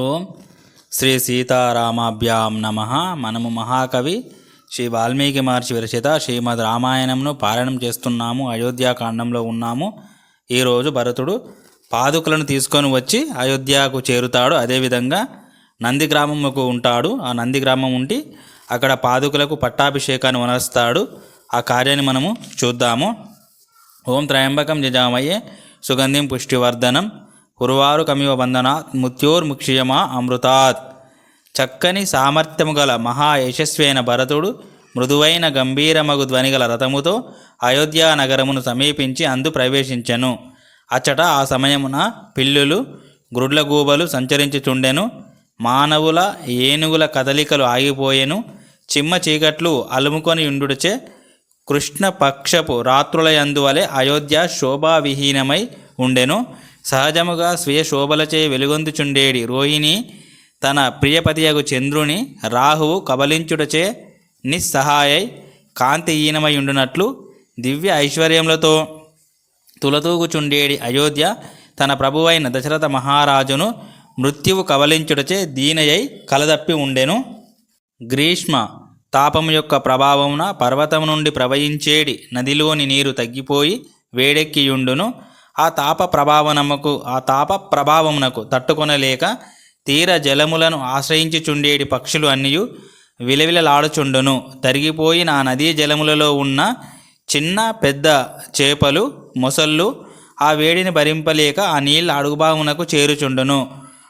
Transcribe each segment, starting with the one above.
ఓం శ్రీ సీతారామాభ్యాం నమ. మనము మహాకవి శ్రీ వాల్మీకి మహర్షి విరచిత శ్రీమద్ రామాయణంను పారాయణం చేస్తున్నాము. అయోధ్యాకాండంలో ఉన్నాము. ఈరోజు భరతుడు పాదుకలను తీసుకొని వచ్చి అయోధ్యకు చేరుతాడు. అదేవిధంగా నంది గ్రామముకు ఉంటాడు. ఆ నంది గ్రామం ఉండి అక్కడ పాదుకలకు పట్టాభిషేకాన్ని వనరుస్తాడు. ఆ కార్యాన్ని మనము చూద్దాము. ఓం త్రయంబకం జజామయ్యే సుగంధిం పుష్టివర్ధనం. ఉర్వారు కమివ బంధనాత్ మృత్యోర్ముక్షియమా అమృతాత్. చక్కని సామర్థ్యము గల మహా యశస్వైన భరతుడు మృదువైన గంభీరమగు ధ్వనిగల రథముతో అయోధ్యా నగరమును సమీపించి అందు ప్రవేశించెను. అచ్చట ఆ సమయమున పిల్లులు గ్రుడ్లగూబలు సంచరించుచుండెను. మానవుల ఏనుగుల కదలికలు ఆగిపోయెను. చిమ్మ చీకట్లు అలుముకొని ఉండుడిచే కృష్ణ పక్షపు రాత్రుల వలె అయోధ్య శోభావిహీనమై ఉండెను. సహజముగా స్వీయ శోభలచే వెలుగొందుచుండేడి రోహిణి తన ప్రియపతియగు చంద్రుని రాహువు కబలించుటచే నిస్సహాయై కాంతిహీనమై ఉండునట్లు దివ్య ఐశ్వర్యములతో తులతూగుచుండేడి అయోధ్య తన ప్రభువైన దశరథ మహారాజును మృత్యువు కవలించుటచే దీనయై కలదప్పి ఉండెను. గ్రీష్మ తాపము యొక్క ప్రభావమున పర్వతం నుండి ప్రవహించేడి నదిలోని నీరు తగ్గిపోయి వేడెక్కియుండును. ఆ తాప ప్రభావనముకు ఆ తాప ప్రభావమునకు తట్టుకొనలేక తీర జలములను ఆశ్రయించుచుండేడి పక్షులు అన్నియు విలవిలలాడుచుండును. తరిగిపోయిన నా నదీ జలములలో ఉన్న చిన్న పెద్ద చేపలు మొసళ్ళు ఆ వేడిని భరింపలేక ఆ నీళ్ళ అడుగుబావునకు చేరుచుండును.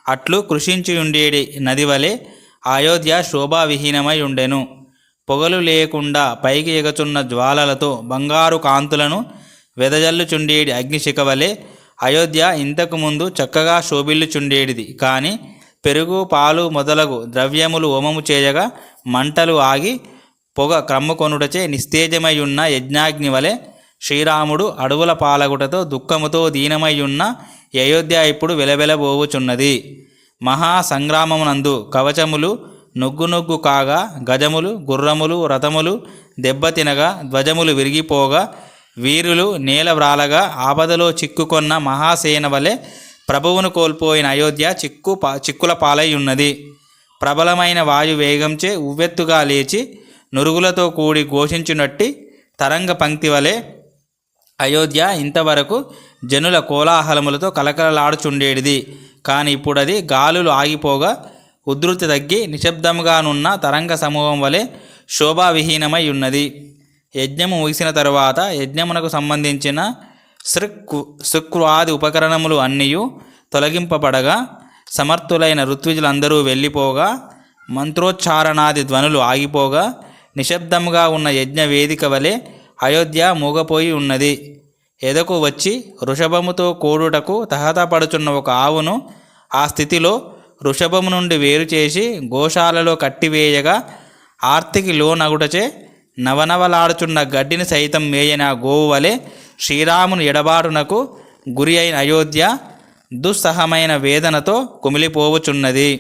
అట్లు కృషించి ఉండేడి నది వలె అయోధ్య శోభావిహీనమై ఉండెను పొగలు లేకుండా పైకి ఎగచున్న జ్వాలలతో బంగారు కాంతులను వెదజల్లుచుండేడి అగ్నిశిఖ వలె అయోధ్య ఇంతకు ముందు చక్కగా శోభిల్లుచుండేడిది కానీ పెరుగు పాలు మొదలగు ద్రవ్యములు హోమము చేయగా మంటలు ఆగి పొగ క్రమ్ముకొనుటచే నిస్తేజమయ్యున్న యజ్ఞాగ్ని వలె శ్రీరాముడు అడవుల పాలగుటతో దుఃఖముతో దీనమయ్యున్న అయోధ్య ఇప్పుడు వెలవెలబోవుచున్నది. మహా సంగ్రామమునందు కవచములు నొగ్గు నొగ్గు కాగా గజములు గుర్రములు రథములు దెబ్బతినగా ధ్వజములు విరిగిపోగా వీరులు నేల వ్రాలగా ఆపదలో చిక్కుకొన్న మహాసేన వలె ప్రభువును కోల్పోయిన అయోధ్య చిక్కు పా చిక్కుల పాలై ఉన్నది ప్రబలమైన వాయు వేగంచే ఉవ్వెత్తుగా లేచి నురుగులతో కూడి ఘోషించునట్టి తరంగ పంక్తి వలె అయోధ్య ఇంతవరకు జనుల కోలాహలములతో కలకలలాడుచుండేటిది కానీ ఇప్పుడు అది గాలులు ఆగిపోగా ఉధృతి తగ్గి నిశ్శబ్దముగానున్న తరంగ సమూహం వలె శోభావిహీనమై ఉన్నది యజ్ఞము ముగిసిన తరువాత యజ్ఞమునకు సంబంధించిన సృక్ శుక్వాది ఉపకరణములు అన్నీయు తొలగింపబడగా సమర్థులైన ఋత్విజులందరూ వెళ్ళిపోగా మంత్రోచ్చారణాది ధ్వనులు ఆగిపోగా నిశ్శబ్దముగా ఉన్న యజ్ఞ వేదిక వలె అయోధ్య మూగపోయి ఉన్నది. ఎదకు వచ్చి వృషభముతో కూడుటకు తహతపడుచున్న ఒక ఆవును ఆ స్థితిలో వృషభము నుండి వేరు చేసి గోశాలలో కట్టివేయగా ఆర్తికి లోనగుటచే నవనవలాడుచున్న గడ్డిని సైతం మేయన గోవు వలె శ్రీరాముని ఎడబాటునకు గురి అయిన అయోధ్య దుస్సహమైన వేదనతో కుమిలిపోవుచున్నది.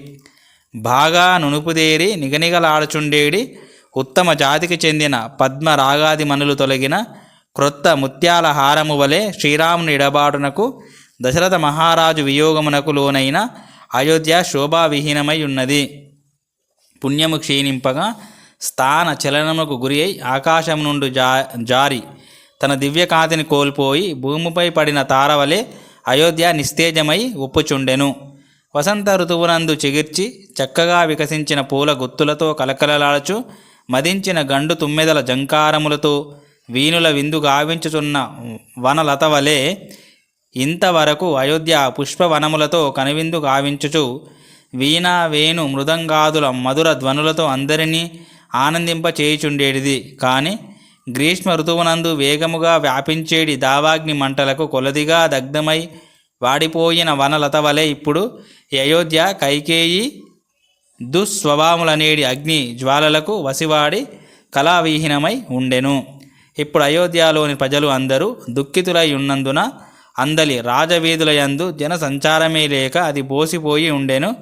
బాగా నునుపుదేరి నిగనిగలాడుచుండేడి ఉత్తమ జాతికి చెందిన పద్మ రాగాది మనులు తొలగిన క్రొత్త ముత్యాల హారము వలె శ్రీరాముని ఎడబాటునకు దశరథ మహారాజు వియోగమునకు లోనైన అయోధ్య శోభావిహీనమై ఉన్నది. పుణ్యము క్షీణింపగా స్థాన చలనముకు గురి అయి ఆకాశం నుండి జా జారి తన దివ్యకాంతిని కోల్పోయి భూమిపై పడిన తారవలే అయోధ్య నిస్తేజమై ఉప్పుచుండెను. వసంత ఋతువునందు చిగిర్చి చక్కగా వికసించిన పూల గుత్తులతో కలకలలాడుచు మదించిన గండు తుమ్మెదల జంకారములతో వీణుల విందు గావించుచున్న వనలత వలె ఇంతవరకు అయోధ్య పుష్పవనములతో కనువిందు గావించుచు వీణా వేణు మృదంగాదుల మధుర ధ్వనులతో అందరినీ ఆనందింప చేయుచుండేటిది కానీ గ్రీష్మ ఋతువునందు వేగముగా వ్యాపించేడి దావాగ్ని మంటలకు కొలదిగా దగ్ధమై వాడిపోయిన వనలత వలె ఇప్పుడు అయోధ్య కైకేయి దుస్వభాములనేడి అగ్ని జ్వాలలకు వసివాడి కళావిహీనమై ఉండెను. ఇప్పుడు అయోధ్యలోని ప్రజలు అందరూ దుఃఖితులై ఉన్నందున అందలి రాజవీధులయందు జన సంచారమే లేక అది బోసిపోయి ఉండెను.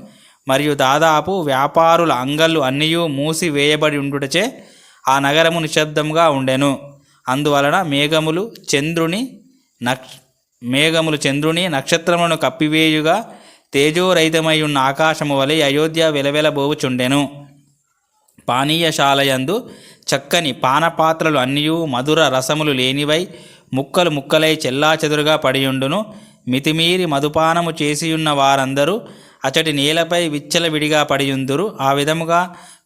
మరియు దాదాపు వ్యాపారుల అంగళ్ళు అన్నీయూ మూసి వేయబడి ఉండుటచే ఆ నగరము నిశ్శబ్దంగా ఉండెను. అందువలన మేఘములు చంద్రుని నక్ష మేఘములు చంద్రుని నక్షత్రములను కప్పివేయుగా తేజోరహితమై ఉన్న ఆకాశము వలె అయోధ్య వెలవెలబోవుచుండెను. పానీయశాలయందు చక్కని పానపాత్రలు అన్నియు మధుర రసములు లేనివై ముక్కలు ముక్కలై చెల్లాచెదురుగా పడియుండును. మితిమీరి మధుపానము చేసియున్న వారందరూ అచటి నేలపై విచ్చలవిడిగా పడియుందురు. ఆ విధముగా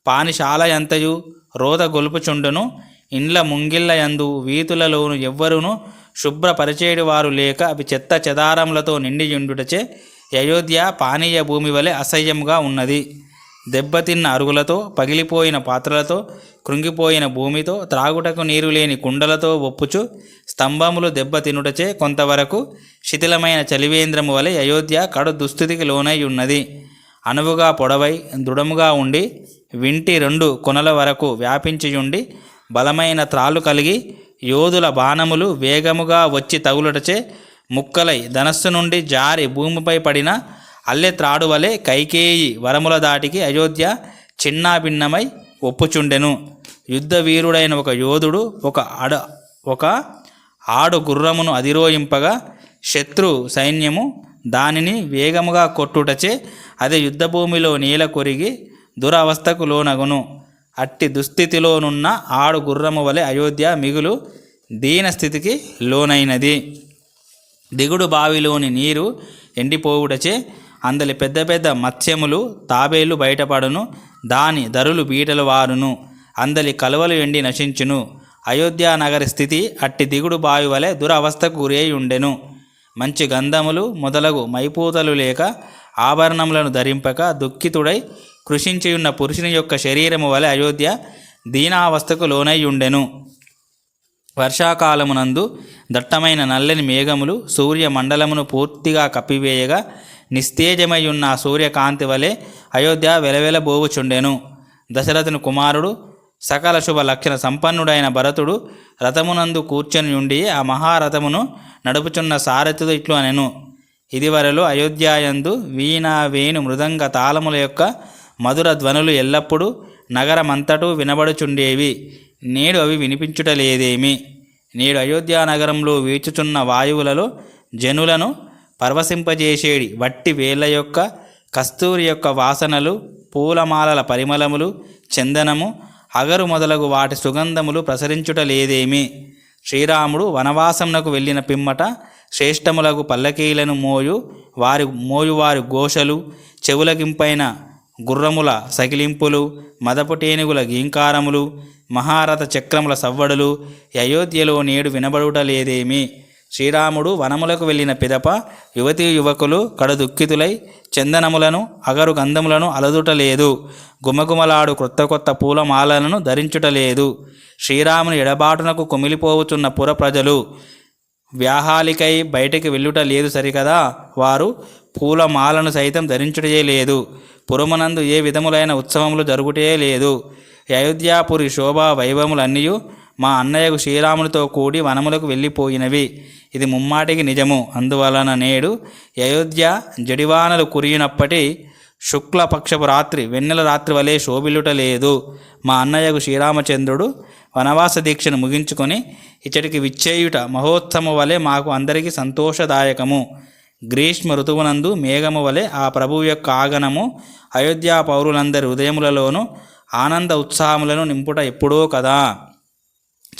పానిశాల ఎంతయు రోద గొలుపుచుండును. ఇండ్ల ముంగిళ్ళ యందు వీతులలోను ఎవ్వరును శుభ్రపరిచేడు వారు లేక అవి చెత్త చెదారములతో నిండియుండుటచే అయోధ్య పానీయ భూమి వలె అసహ్యముగా ఉన్నది. దెబ్బతిన్న అరుగులతో పగిలిపోయిన పాత్రలతో కృంగిపోయిన భూమితో త్రాగుటకు నీరు లేని కుండలతో ఒప్పుచు స్తంభములు దెబ్బతినుటచే కొంతవరకు శిథిలమైన చలివేంద్రము వలె అయోధ్య కడు దుస్థితికి లోనై ఉన్నది అనువుగా పొడవై దృఢముగా ఉండి వింటి రెండు కొనల వరకు వ్యాపించియుండి బలమైన త్రాళ్ళు కలిగి యోధుల బాణములు వేగముగా వచ్చి తగులుటచే ముక్కలై ధనస్సు నుండి జారి భూమిపై పడిన అల్లె త్రాడు వలె కైకేయి వరముల దాటికి అయోధ్య చిన్నాభిన్నమై ఒప్పుచుండెను. యుద్ధ వీరుడైన ఒక యోధుడు ఒక అడ ఒక ఆడు గుర్రమును అధిరోహింపగా శత్రు సైన్యము దానిని వేగముగా కొట్టుటచే అది యుద్ధభూమిలో నీల కొరిగి దురవస్థకు లోనగును. అట్టి దుస్థితిలోనున్న ఆడు గుర్రము వలె అయోధ్య మిగులు దీనస్థితికి లోనైనది. దిగుడు బావిలోని నీరు ఎండిపోవుటచే అందలి పెద్ద పెద్ద మత్స్యములు తాబేలు బయటపడును దాని ధరులు బీటలు వారును అందలి కలువలు ఎండి నశించును. అయోధ్య నగరి స్థితి అట్టి దిగుడు బావి వలె దురవస్థకు గురై ఉండెను మంచి గంధములు మొదలగు మైపూతలు లేక ఆభరణములను ధరింపక దుఃఖితుడై కృషించియున్న పురుషుని యొక్క శరీరము వలె అయోధ్య దీనావస్థకు లోనై ఉండెను వర్షాకాలమునందు దట్టమైన నల్లని మేఘములు సూర్య మండలమును పూర్తిగా కప్పివేయగా నిస్తేజమై ఉన్న సూర్యకాంతి వలె అయోధ్య వెలవెలబోవుచుండెను దశరథుని కుమారుడు సకల శుభ లక్షణ సంపన్నుడైన భరతుడు రథమునందు కూర్చొని ఉండి ఆ మహారథమును నడుపుచున్న సారథితో ఇట్లు అనెను. ఇదివరలో అయోధ్యాయందు వీణ వేణు మృదంగ తాళముల యొక్క మధుర ధ్వనులు ఎల్లప్పుడూ నగరమంతటూ వినబడుచుండేవి. నేడు అవి వినిపించుటలేదేమి నేడు అయోధ్యా నగరంలో వీచుచున్న వాయువులలో జనులను పరవశింపజేసేడి. వట్టి వేళ్ళ యొక్క కస్తూరి యొక్క వాసనలు పూలమాలల పరిమళములు చందనము అగరు మొదలగు వాటి సుగంధములు ప్రసరించుట లేదేమి? శ్రీరాముడు వనవాసమునకు వెళ్ళిన పిమ్మట శ్రేష్టములకు పల్లకీలను మోయు వారి మోయువారి ఘోషలు చెవులకింపైన గుర్రముల సకిలింపులు మదపుటేనుగుల గీంకారములు మహారథ చక్రముల సవ్వడులు అయోధ్యలో నేడు వినబడుట లేదేమి? శ్రీరాముడు వనములకు వెళ్ళిన పిదప యువతీ యువకులు కడదుక్కితులై చందనములను అగరు గంధములను అలదుటలేదు. గుమగుమలాడు కొత్త కొత్త పూలమాలలను ధరించుటలేదు. శ్రీరాముని ఎడబాటునకు కుమిలిపోవుచున్న పుర ప్రజలు వ్యాహాలికై బయటికి వెళ్ళుట లేదు సరికదా? వారు పూలమాలను సైతం ధరించుటయే లేదు పురమునందు ఏ విధములైన ఉత్సవములు జరుగుటే లేదు అయోధ్యాపురి శోభా వైభవములన్నీ మా అన్నయ్యకు శ్రీరామునితో కూడి వనములకు వెళ్ళిపోయినవి. ఇది ముమ్మాటికి నిజము. అందువలన నేడు అయోధ్య జడివానలు కురిగినప్పటి శుక్లపక్షపు రాత్రి వెన్నెల రాత్రి వలె శోభిలుట లేదు. మా అన్నయ్యకు శ్రీరామచంద్రుడు వనవాస దీక్షను ముగించుకొని ఇచ్చటికి విచ్చేయుట మహోత్సవం వలె మాకు అందరికీ సంతోషదాయకము. గ్రీష్మ ఋతువునందు మేఘము వలె ఆ ప్రభువు యొక్క ఆగనము అయోధ్య పౌరులందరి హృదయములలోనూ ఆనంద ఉత్సాహములను నింపుట ఎప్పుడో కదా.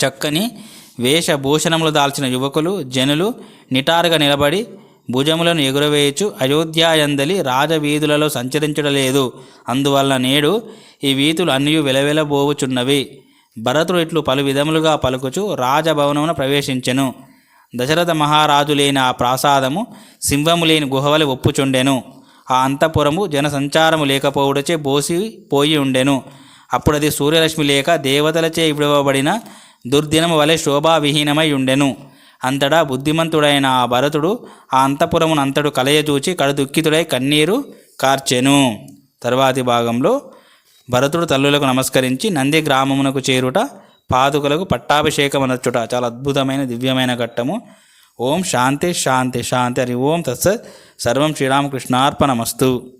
చక్కని వేషభూషణములు దాల్చిన యువకులు జనులు నిటారుగా నిలబడి భుజములను ఎగురవేయచ్చు. అయోధ్యాయందలి రాజవీధులలో సంచరించడలేదు. అందువల్ల నేడు ఈ వీధులు అన్నీ వెలవెలబోవుచున్నవి. భరతుడు ఇట్లు పలు విధములుగా పలుకుచు రాజభవనమున ప్రవేశించెను. దశరథ మహారాజు లేని ఆ ప్రాసాదము సింహము లేని గుహవలి ఒప్పుచుండెను. ఆ అంతఃపురము జనసంచారము లేకపోవుడచే బోసి పోయి ఉండెను. అప్పుడది సూర్యరశ్మి లేక దేవతలచే ఇవ్వబడిన దుర్దినము వలె శోభావిహీనమై ఉండెను అంతటా బుద్ధిమంతుడైన ఆ భరతుడు ఆ అంతపురమునంతడు కలయచూచి కడుదుఃఖితుడై కన్నీరు కార్చెను. తర్వాతి భాగంలో భరతుడు తల్లులకు నమస్కరించి నంది గ్రామమునకు చేరుట పాదుకలకు పట్టాభిషేకం చాలా అద్భుతమైన దివ్యమైన ఘట్టము. ఓం శాంతి శాంతి శాంతి. హరి ఓం తత్సత్. సర్వం శ్రీరామకృష్ణార్పణమస్తు.